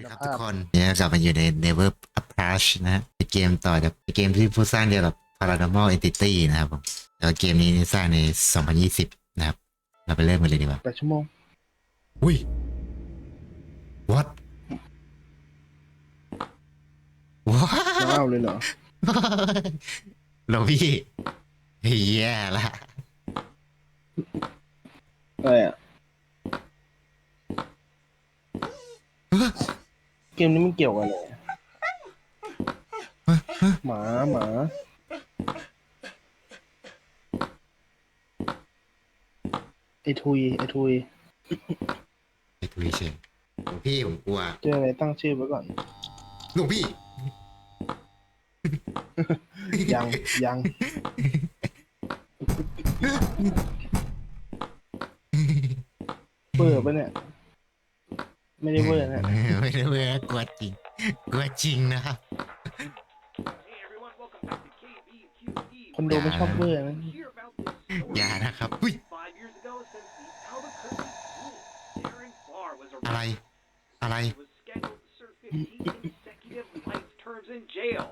ดีครับทุกคนเนี่ยกลับมาอยู่ใน Never Approach นะฮะเป็นเกมต่อจากเกมที่ผู้สร้างเดียวกับ Paranormal Entity นะครับผมแล้วเกมนี้นี่สร้างใน 2020 นะครับ เราไปเริ่มกันเลยดีกว่า แปดชั่วโมง อุ้ย what ว้าว้าวเลยเหรอ หลวงพี่เฮียละอะไรอะเกมนี้มันเกี่ยวกับอะไรอะหมาหมาไอทุยไอทุยไอ้ทุยเชยหลวงพี่ผมกลัวเจออะไรตั้งชื่อไว้ก่อน หลวงพี่ ยังยังเบอร์ปะเนี่ย ไม่ได้เบอร์นะไม่ได้เวอร์กลัวจริงกลัวจริงนะครับ คนดูไม่ชอบเบอร์นะอย่านะครับอุ้ย Five years ago, since the Albuquerque school, Darren Farr was อะไร arrested. อะไร He was scheduled to serve 15 consecutive life terms in jail.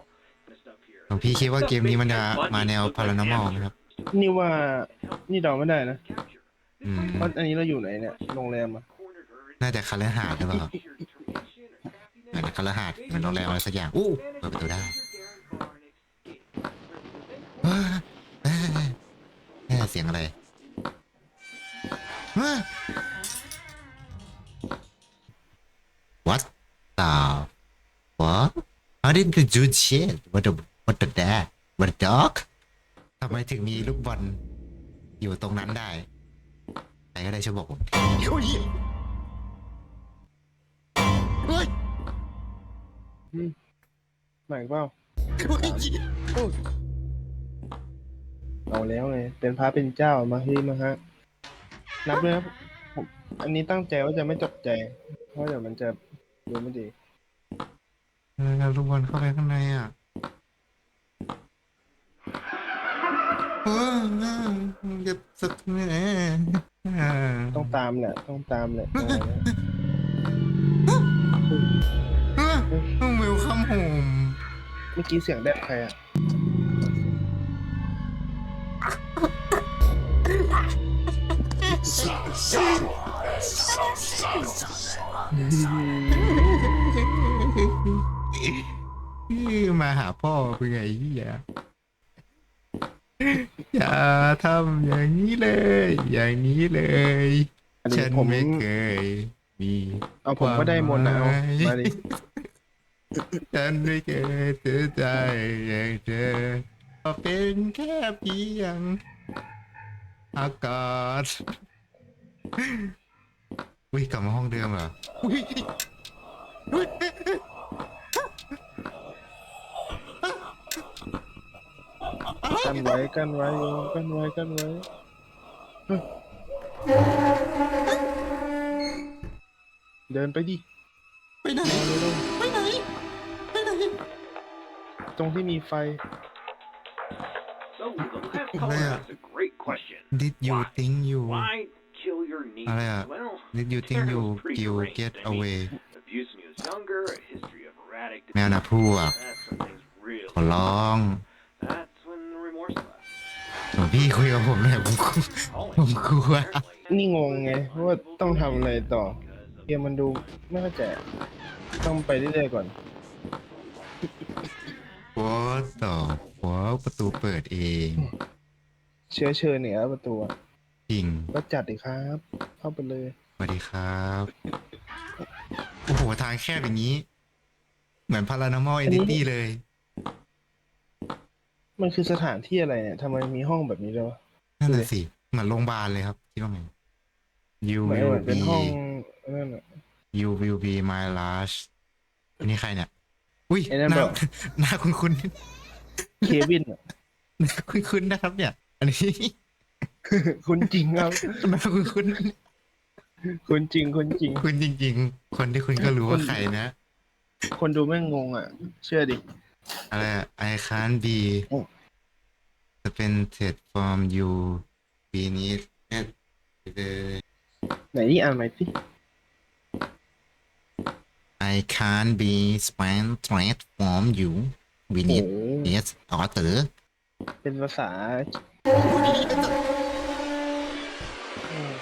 Messed up here. หลวงพี่คิดว่าเกมนี้มันจะมาแนว paranormal ไหมครับ นี่ว่า นี่เดาไม่ได้นะ Capture. อืมเพราะอันนี้เราอยู่ไหนเนี่ย โรงแรมอะ Cornered her and น่าจะคาราหาดหรือเปล่าครับอาจจะคาราหาดเหมือนโรงแรมอะไรสักอย่างอู้เปิดประตูได้เฮ้เสียงอะไรเฮ้ย What the what How did you do shit What the What the dad What dog ทำไมถึงมีลูกบอลอยู่ตรงนั้นได้ใครก็ได้ช่วยบอกผม หมายเปล่าโอ้ยเอาแล้วไงเป็นพระเป็นเจ้ามาที่มาฮะ นับเลยครับผมอันนี้ตั้งใจว่าจะไม่ตกใจ เพราะเดี๋ยวมันจะดูไม่ดีเออลูกบอลเข้าไปข้างในอะเออเออจะสักเนี่ยเออต้องตามแหละ ต้องตามแหละ เมื่อกี้เสียงแดดใครอะมาหาพ่อเป็นไงเฮียอย่าทำอย่างนี้เลย อย่างนี้เลยอันนี้ฉันผมไม่เคยมีเอาผมก็ได้มนต์นะเอาความหมายมาดิ ฉันไม่เคยเจอใจอย่างเธอก็เป็นแค่เพียงอากาศอุ้ยกลับมาห้องเดิมเหรออุ้ยอุ๊ยกันไว้กันไว้โยมกันไว้กันไว้เฮ้ยเดินไปดิ ไปไหน ตรงที่มีไฟ So the last Yeah. caller asked a great question. Did you think you Why kill your niece? Ah, yeah. Well, Did you think there you was pretty you deranged. get I mean, away Abuse when he was younger, a history of erratic แมวนะพวก That's when things really ขอร้อง That's when the remorse left. หลวงพี่คุยกับผมหน่อยผมกลัวผมกลัวนี่งงไงว่าต้องทำอะไรต่อ เกมมันดูไม่เข้าใจต้องไปเรื่อยๆก่อน What the fuck ประตูเปิดเองเชื้อเชิญเนี่ยประตูอะจริงก็จัดดิครับ เข้าไปเลย สวัสดีครับ โอ้โห ทางแคบอย่างนี้ เหมือน paranormal entity เลย มันคือสถานที่อะไรเนี่ยทำไมมีห้องแบบนี้ด้วยวะ นั่นแหละสิ เหมือนโรงพยาบาลเลยครับ คิดว่าไง You เหมือน will เหมือนเป็น be ห้องนั่นอะ You will be my last อันนี้ใครเนี่ย อุ้ยไอ้นั่นหน้าบอก หน้าคุณคุณเควินอะหน้าคุณคุณนะครับ เนี่ย อันนี้ คุณจริงครับ หน้าคุณคุณคุณจริงคุณจริง คุณจริง ๆ คนที่คุณก็รู้ว่าใครนะ คนดูแม่งงงอะ เชื่อดิ อะไรอะ I can't be โอ้ prevented from you beneath at the ไหนนี่อ่านใหม่สิ I can't be spent transform you we โอ้ need โห yes author เป็นภาษาอืม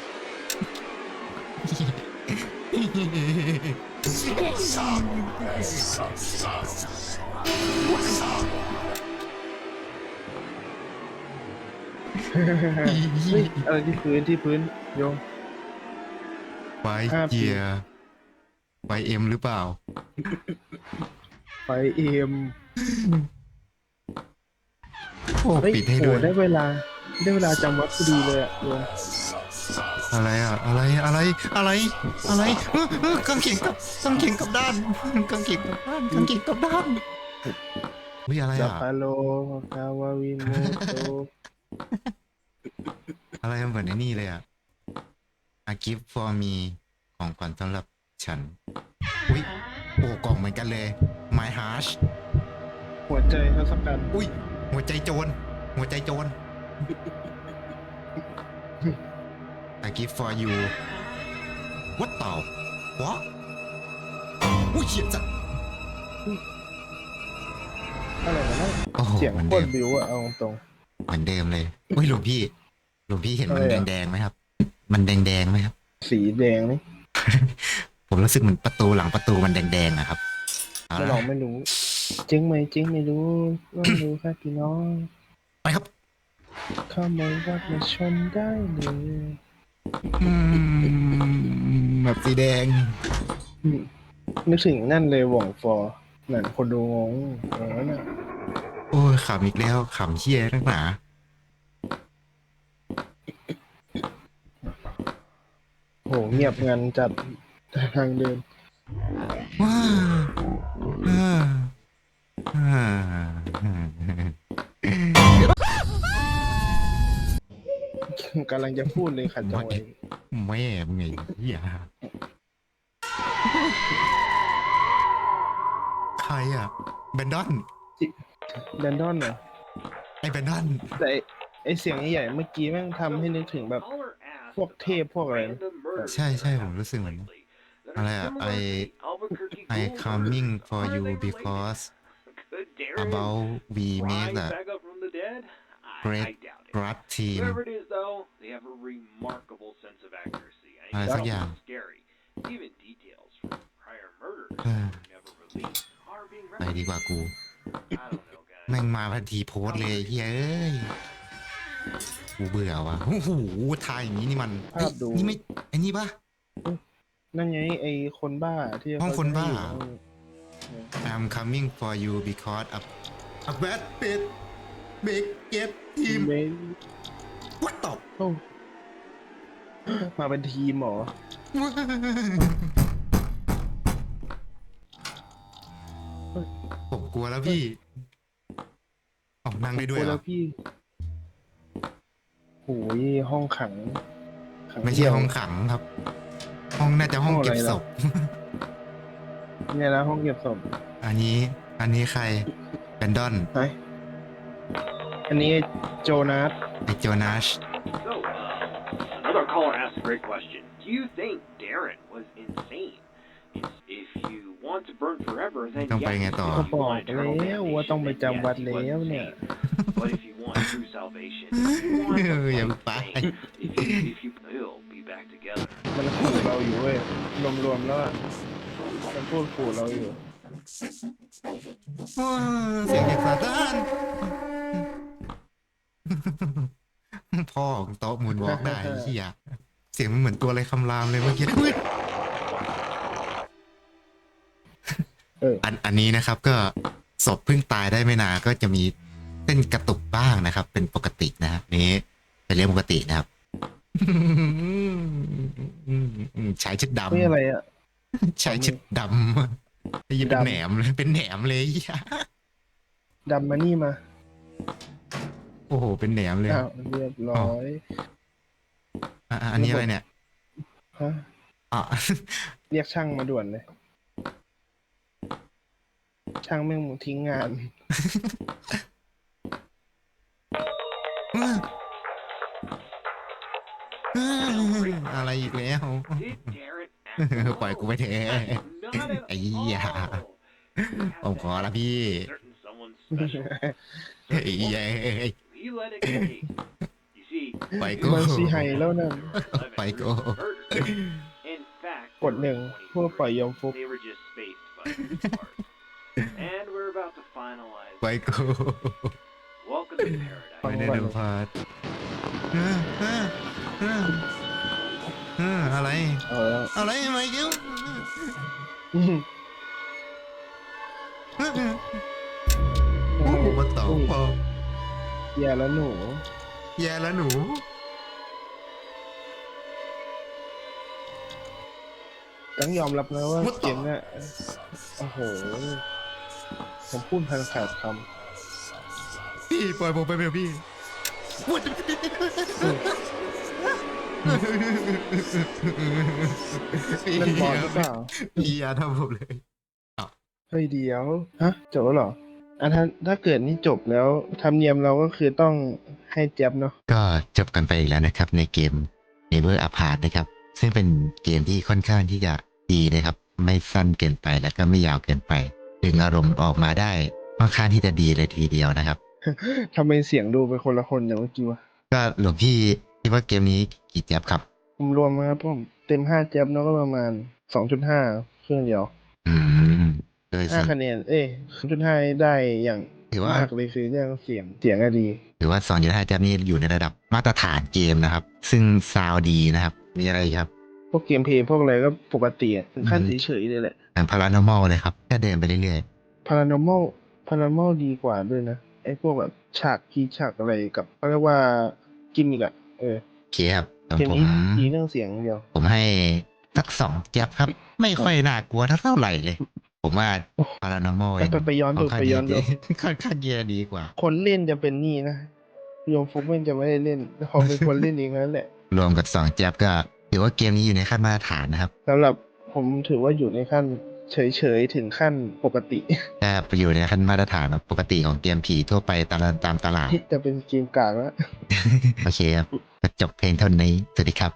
เฮ้ยอะไรที่พื้นที่พื้นโยงไฟห้าปีเกียร์ ไฟเอ็มหรือเปล่าไฟเอ็มโอ้เฮ้ยปิดให้โหด้วย ได้เวลา ได้เวลาจำวัดพอดีเลยอะโยงอะไรอะ อะไรอะไรอะไรอะไรเอ้อเอ้อกางเขนกับกางเขนกับด้านกางเขนกับด้านกางเขนกับด้านวิอะไรจัอะปาโลคาวาวิโมโตอะไรมันเหมือนไอ้นี่เลยอะ A gift for me ของขวัญสำหรับ ฉัน อุ้ยโอ้กล่องเหมือนกันเลย My Heart หัวใจทศกัณฐ์อุ้ย หัวใจโจร หัวใจโจร A gift for you What the What อุ้ยเหี้ยจัดอะไรวะนั่นโอ้โหเสียงเหมือนโคเดิตมรบิวอะเอาตรงเหมือนเดิมเลย อุ้ยหลวงพี่ หลวงพี่เห็นมันอะไรอะแดงๆไหมครับ มันแดงๆไหมครับ ๆสีแดงนี่ ผมรู้สึกเหมือนประตูหลังประตูมันแดงๆอะครับเอาไม่ละลองไม่รู้จริงไหมจริงไม่รู้ว่ารู้ครับพี่น้องไปครับเข้ามาวัดมาชนได้เลยอืมแบบสีแดงอืมนึกถึงนั่นเลยหว่องฟอร์นั่นคนดูงงเออน่ะโอ้ยขำอีกแล้วขำเชี่ยนักหนาโหเงียบงันจัด ทางเดินว้าอ่าอ่ากำลังจะพูดเลยขัดจังหวะแม่มึงไงเหี้ยใครอะแบนดอนแดนดอนน่ะไอ้แบนดอนแต่ไอ้ไอเสียงใหญ่ๆเมื่อกี้แม่งทำให้นึกถึงแบบ พวกเทพพวกอะไรนะ ใช่ใช่ผมรู้สึกเหมือน อะไรอะ I I coming for you because about we make the great grad team Whoever it is, though, they have a remarkable sense of accuracy. And Ah, it's it's like, also yeah. scary. Even details from prior murders Ah. were never released are being ไปดีกว่ากู I don't know, guys. แม่งมาพันทีโพสต์เลยเฮ้ยเอ้ยกูเบื่อว่ะโอ้โหทายอย่างนี้นี่มันภาพดูเอ้ยนี่ไม่ไอ้นี่ปะ นั่นไงไอคนบ้าที่ห้องคนบ้าเขจะให้อยู่ I'm coming for you because of a bad bit big get team ไม่ what the โอ้มาเป็นทีมเหรอ ผมกลัวแล้วพี่ออกนั่งได้ด้วยเหรแล้อวพี่โอ้ยห้องขังขัง ไม่ใช่ห้องขังครับห้ องน่าจะห้องเก็บศพ เนี่ยนะห้องเก็บศพอันนี้ อันนี้ใครแบนดอนไหนอันนี้โจนัสไอโจนาช So, uh, another caller asked a great question. Do you think Darren was insane? If you want to burn forever, then ต้องไป yes, ไงต่อ if ก็ you บอก want eternal แล้วว่าต้องไป damnation, จำวัด then yes, he แล้ว was เนี่ย insane. But if you want true salvation, if you want เอ to ออย่า fight ไป insane, if you, if you will be back together. มันขู่เราอยู่เว้ยรวมๆแล้วอะมันพูดขู่เราอยู่ว้าเสียงจากซาตานพ่อของโต๊ะมูนวอล์กได้เฮียเสียงมันเหมือนตัวอะไรคำรามเลยเมื่อกี้อุ๊ยเอออันอันนี้นะครับก็ศพเพิ่งตายได้ไม่นานก็จะมีเต้นกระตุกบ้างนะครับ เป็นปกตินะครับนี้เป็นเรื่องปกตินะครับ ใช้ชุดดเฮ้ยอะไรอะำใช้ชุดดำไอ้ยี่เป็นดำ แหนมเลยเป็นแหนมเลยดำมานี่มาโอ้โห เป็นแหนมเลยอ้าวเรียบร้อยอะอะอันนี้อะไรเนี่ยฮะอะ เรียกช่างมาด่วนเลย ช่างแม่งทิ้งงาน อะไรอีกแล้ว Did Darren ปล่อยกูไปเถอะ ask none Not at ไอ้เหี้ย all. ผมขอละพี่ Certain someone special. ไอ้เหี้ย He let it escape. You see, ไปกูมันสีไฮแล้วนั่นไปกู In fact, กดหนึ่งเพื่อปล่อยยมฟุก they were just spaced by the part. And we're about to finalize. ไปกู Welcome to ไป paradise. ได้ดูพาร์ท เออเออเออเอออะไร เอาแล้วอะไรไมเคิลอืมโอ้โหมาต่อพออย่าแล้วหนูแย่แล้วหนู ต้องยอมรับนะว่าเกมเนี่ยโอ้โห ผมพูดพันขาดคพี่ปล่อยผมไปเถอะพี่ำ เล่นบอลหรือเปล่าพี่อย่าทำผมเลย เฮ้ยเดียวฮะจบแล้วเหรออะถ้าถ้าเกิดนี่จบแล้วธรรมเนียมเราก็คือต้องให้เจ็บเนาะก็จบกันไปอีกแล้วนะครับ ในเกม Never Apart นะครับ ซึ่งเป็นเกมที่ค่อนข้างที่จะดีนะครับ ไม่สั้นเกินไปแล้วก็ไม่ยาวเกินไป ดึงอารมณ์ออกมาได้ค่อนข้างที่จะดีเลยทีเดียวนะครับทำไมเสียงดูเป็นคนละคนอย่างเมื่อกี้วะก็หลวงพี่ คิดว่าเกมนี้กี่แจ็บครับผมรวมนะครับผมเต็มห้าเจ็บเนาะก็ประมาณสองจุดห้าเครื่องเดียวอืมโดยห้าส่วนคะแนน เอ้ยจุดห้าได้อย่างถือว่ามากเลยคือเรื่องเสียงเสียงอะดีหรือว่า2.5แจ็บนี่อยู่ในระดับมาตรฐานเกมนะครับ ซึ่งซาวด์ดีนะครับ มีอะไรครับ พวกเกมเพลย์พวกอะไรก็ปกติอะถึงขั้นอืมเฉยๆเลยแหละเหมือนพารานอมอลเลยครับแค่เดินไปเรื่อย paranormal paranormal ดีกว่าด้วยนะไอ้พวกแบบฉากพีฉากอะไรกับเขาเรียกว่ากิมมิกอะ เออๆโอเคครับแต่เกมผมนี้ดีเรื่องเสียงอย่างเดียว ผมให้สักสองแจ็บครับ ไม่ค่อยน่ากลัวเท่าไหร่เลย ผมว่าพารานอมอลไปไปไปย้อนดูค่อนข้างไปย้อนดูดีค่อนข้างเยอะดีกว่า คนเล่นจะเป็นนี่นะโยมฟุกมันจะไม่ได้เล่นพอเป็นคนเล่นเองนั่นแหละ รวมกับสองแจ็บก็ถือว่าเกมนี้อยู่ในขั้นมาตรฐานนะครับสำหรับผมถือว่าอยู่ในขั้น เฉยๆ ถึงขั้นปกติแต่อยู่ในขั้นมาตรฐานแบบปกติของเกมผีทั่วไปตามตามตลาดที่จะเป็นเกมกลางแล้วโอเคครับก็จบเพลงเท่านี้สวัสดีครับ